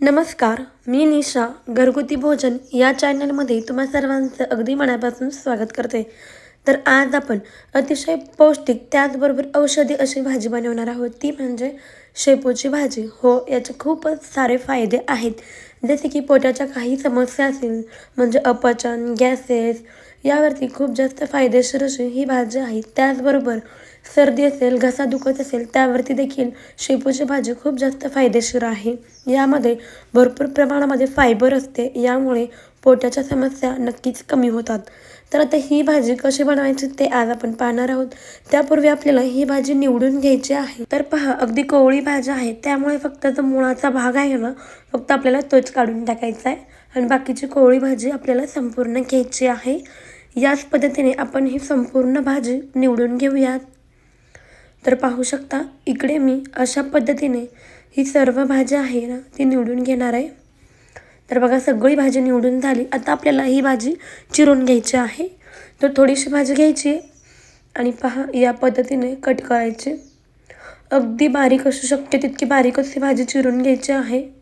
नमस्कार मी निशा घरगुती भोजन या चॅनलमध्ये तुम्हा सर्वांचं अगदी मनापासून स्वागत करते. तर आज आपण अतिशय पौष्टिक त्याचबरोबर औषधी अशी भाजी बनवणार आहोत. ती म्हणजे शेपूची भाजी. हो याचे खूपच सारे फायदे आहेत. जसे की पोटाच्या काही समस्या असतील म्हणजे अपचन गॅसेस यावरती खूप जास्त फायदेशीर अशी ही भाजी आहे. त्याचबरोबर सर्दी असेल घसा दुखत असेल त्यावरती देखील शेपूची भाजी खूप जास्त फायदेशीर आहे. यामध्ये भरपूर प्रमाणामध्ये फायबर असते यामुळे पोटाच्या समस्या नक्कीच कमी होतात. तर आता ही भाजी कशी बनवायची ते आज आपण पाहणार आहोत. त्यापूर्वी आपल्याला ही भाजी निवडून घ्यायची आहे. तर पहा अगदी कोवळी भाजी आहे. त्यामुळे फक्त जो मुळाचा भाग आहे ना फक्त आपल्याला तोच काढून टाकायचा आहे. आणि बाकीची कोवळी भाजी आपल्याला संपूर्ण घ्यायची आहे. याच पद्धतीने आपण ही संपूर्ण भाजी निवडून घेऊयात. तर पाहू शकता इकडे मी अशा पद्धतीने ही सर्व भाजी आहे ना ती निवडून घेणार आहे. तर बघा सगळी भाजी निवडून झाली. आता आपल्याला ही भाजी चिरून घ्यायची आहे. तर थोडीशी भाजी घ्यायची आणि पहा या पद्धतीने कट करायची. अगदी बारीक असू शकते तितकी बारीक अशी भाजी चिरून घ्यायची आहे.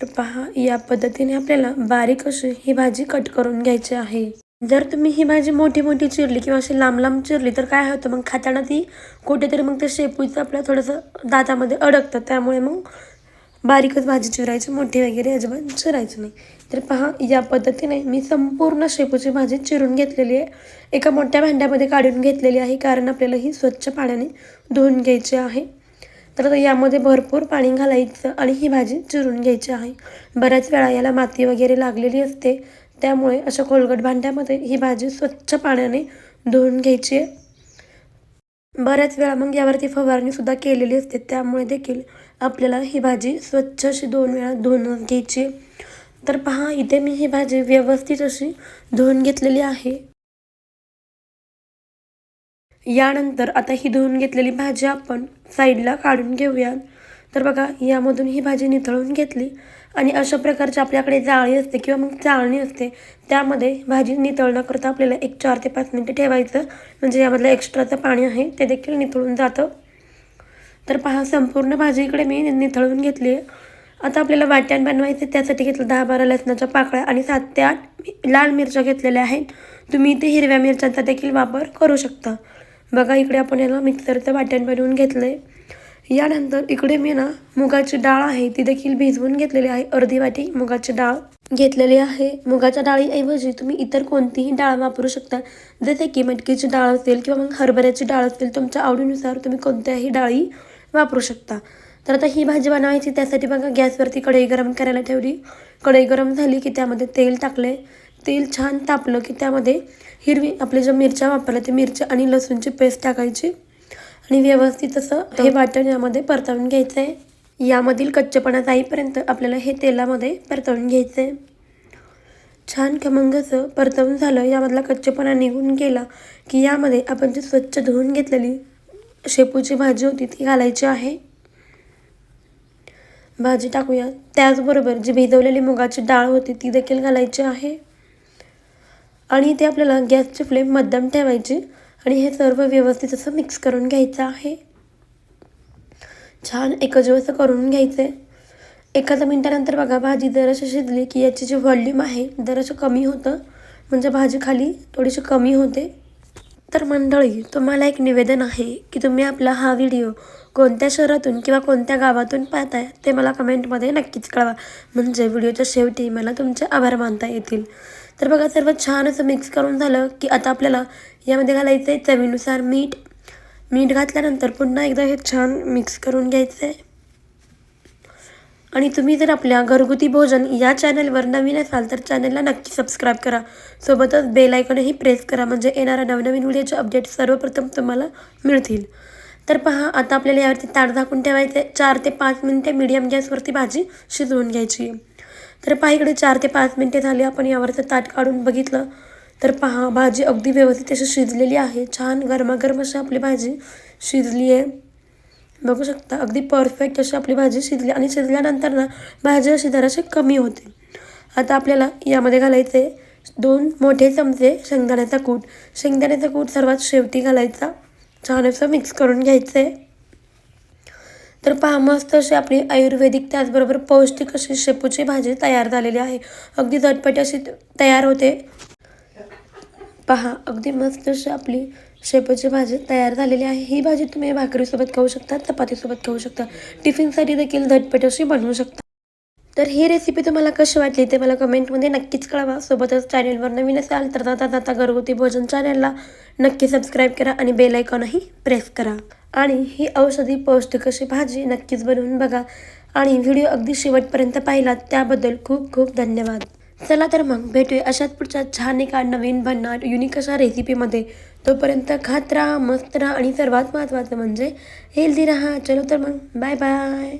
तर पहा या पद्धतीने आपल्याला बारीक अशी ही भाजी कट करून घ्यायची आहे. जर तुम्ही ही भाजी मोठी मोठी चिरली किंवा अशी लांब लांब चिरली तर काय होतं? मग खाताना ती कुठेतरी मग ते शेपूचं आपल्या थोडंसं दातामध्ये अडकतं. त्यामुळे मग बारीकच भाजी चिरायची मोठी वगैरे अजिबात चिरायचं नाही. तर पहा या पद्धतीने मी संपूर्ण शेपूची भाजी चिरून घेतलेली आहे. एका मोठ्या भांड्यामध्ये काढून घेतलेली आहे. कारण आपल्याला ही स्वच्छ पाण्याने धुवून घ्यायची आहे. तर यामध्ये भरपूर पाणी घालायचं आणि ही भाजी चिरून घ्यायची आहे. बऱ्याच वेळा याला माती वगैरे लागलेली असते. त्यामुळे अशा खोलगट भांड्यामध्ये ही भाजी स्वच्छ पाण्याने धुवून घ्यायची आहे. बऱ्याच वेळा मग यावरती फवारणीसुद्धा केलेली असते. त्यामुळे देखील आपल्याला ही भाजी स्वच्छ अशी दोन वेळा धुवून घ्यायची तर पहा इथे मी ही भाजी व्यवस्थित अशी धुवून घेतलेली आहे. यानंतर आता ही धुवून घेतलेली भाजी आपण साईडला काढून घेऊयात. तर बघा यामधून ही भाजी निथळून घेतली आणि अशा प्रकारची आपल्याकडे जाळी असते किंवा मग चाळणी असते त्यामध्ये भाजी नितळण्याकरता आपल्याला एक चार ते पाच मिनटं ठेवायचं. म्हणजे यामधलं एक्स्ट्राचं पाणी आहे ते देखील निथळून जातं. तर पहा संपूर्ण भाजी इकडे मी निथळून घेतली आहे. आता आपल्याला वाट्यान बनवायचे त्यासाठी घेतलं दहा बारा लसणाच्या पाकळ्या आणि सात ते आठ लाल मिरच्या घेतलेल्या आहेत. तुम्ही इथे हिरव्या मिरच्यांचा देखील वापर करू शकता. बघा इकडे आपण याला मिक्सरचं वाट्यान बनवून घेतलं आहे यानंतर इकडे मी ना मुगाची डाळ आहे ती देखील भिजवून घेतलेली आहे. अर्धी वाटी मुगाची डाळ घेतलेली आहे. मुगाच्या डाळीऐवजी तुम्ही इतर कोणतीही डाळ वापरू शकता. जसे की मटकीची डाळ असेल किंवा मग हरभऱ्याची डाळ असेल तुमच्या आवडीनुसार तुम्ही कोणत्याही डाळी वापरू शकता. तर आता ही भाजी बनवायची त्यासाठी बघा गॅसवरती कढई गरम करायला ठेवली. कढई गरम झाली की त्यामध्ये तेल टाकले तेल छान तापलं की त्यामध्ये हिरवी आपले ज्या मिरच्या वापरल्या ते मिरच्या आणि लसूणची पेस्ट टाकायची. आणि व्यवस्थित असं हे वाटण यामध्ये परतवून घ्यायचं आहे यामधील कच्चेपणा जाईपर्यंत आपल्याला हे तेलामध्ये परतवून घ्यायचं आहे छान खमंग असं परतवून झालं यामधला कच्चेपणा निघून गेला की यामध्ये आपण जी स्वच्छ धुवून घेतलेली शेपूची भाजी होती ती घालायची आहे. भाजी टाकूया. त्याचबरोबर जी भिजवलेली मुगाची डाळ होती ती देखील घालायची आहे. आणि ते आपल्याला गॅसची फ्लेम मध्यम ठेवायची आणि हे सर्व व्यवस्थित असं मिक्स करून घ्यायचं आहे. छान एकजीव असं करून घ्यायचं आहे एखाद्या मिनटानंतर बघा भाजी जराशी शिजली की याची जी व्हॉल्यूम आहे जराशी कमी होतं. म्हणजे भाजी खाली थोडीशी कमी होते. तर मंडळी तुम्हाला एक निवेदन आहे की तुम्ही आपला हा व्हिडिओ कोणत्या शहरातून किंवा कोणत्या गावातून पाहताय ते मला कमेंटमध्ये नक्कीच कळवा. म्हणजे व्हिडिओच्या शेवटी मला तुमचे आभार मानता येतील. तर बघा सर्व छान असं मिक्स करून झालं की आता आपल्याला यामध्ये घालायचं आहे चवीनुसार मीठ. मीठ घातल्यानंतर पुन्हा एकदा हे छान मिक्स करून घ्यायचं आहे आणि तुम्ही जर आपल्या घरगुती भोजन या चॅनलवर नवीन असाल तर चॅनलला नक्की सबस्क्राईब करा. सोबतच बेल आयकॉनही प्रेस करा म्हणजे येणाऱ्या नवनवीन व्हिडिओचे अपडेट सर्वप्रथम तुम्हाला मिळतील. तर पहा आता आपल्याला यावरती ताट झाकून ठेवायचं आहे चार ते पाच मिनटे मीडियम गॅसवरती भाजी शिजवून घ्यायची. आहे तर पहा इकडे चार ते पाच मिनटे झाली. आपण यावरचं ताट काढून बघितलं. तर पहा भाजी अगदी व्यवस्थित अशी शिजलेली आहे. छान गरमागरम अशी आपली भाजी शिजली आहे. बघू शकता अगदी परफेक्ट अशी आपली भाजी शिजली. आणि शिजल्यानंतर ना भाजी अशी जराशी कमी होते. आता आपल्याला यामध्ये घालायचे दोन मोठे चमचे शेंगदाण्याचा कूट. शेंगदाण्याचा कूट सर्वात शेवटी घालायचा. छान असं मिक्स करून घ्यायचं. आहे तर पहा मस्त अशी आपली आयुर्वेदिक त्याचबरोबर पौष्टिक अशी शेपूची भाजी तयार झालेली आहे. अगदी झटपट अशी तयार होते. पहा अगदी मस्त अशी आपली शेपूची भाजी तयार झालेली आहे. ही भाजी तुम्ही भाकरीसोबत खाऊ शकता चपातीसोबत खाऊ शकता. टिफिनसाठी देखील झटपट अशी बनवू शकता. तर ही रेसिपी तुम्हाला कशी वाटली ते मला कमेंटमध्ये नक्कीच कळवा. सोबतच चॅनेलवर नवीन असाल तर जाता जाता घरगुती भोजन चॅनेलला नक्की सबस्क्राईब करा आणि बेल आयकॉनही प्रेस करा. आणि ही औषधी पौष्टिक अशी भाजी नक्कीच बनवून बघा. आणि व्हिडिओ अगदी शेवटपर्यंत पाहिलात त्याबद्दल खूप खूप धन्यवाद. चला तर मग भेटूया अशाच पुढच्या छान एका नवीन बनणार युनिक अशा रेसिपीमध्ये तोपर्यंत खात राहा मस्त राहा आणि सर्वात महत्त्वाचं म्हणजे हेल्दी राहा. चलो तर मग. Bye bye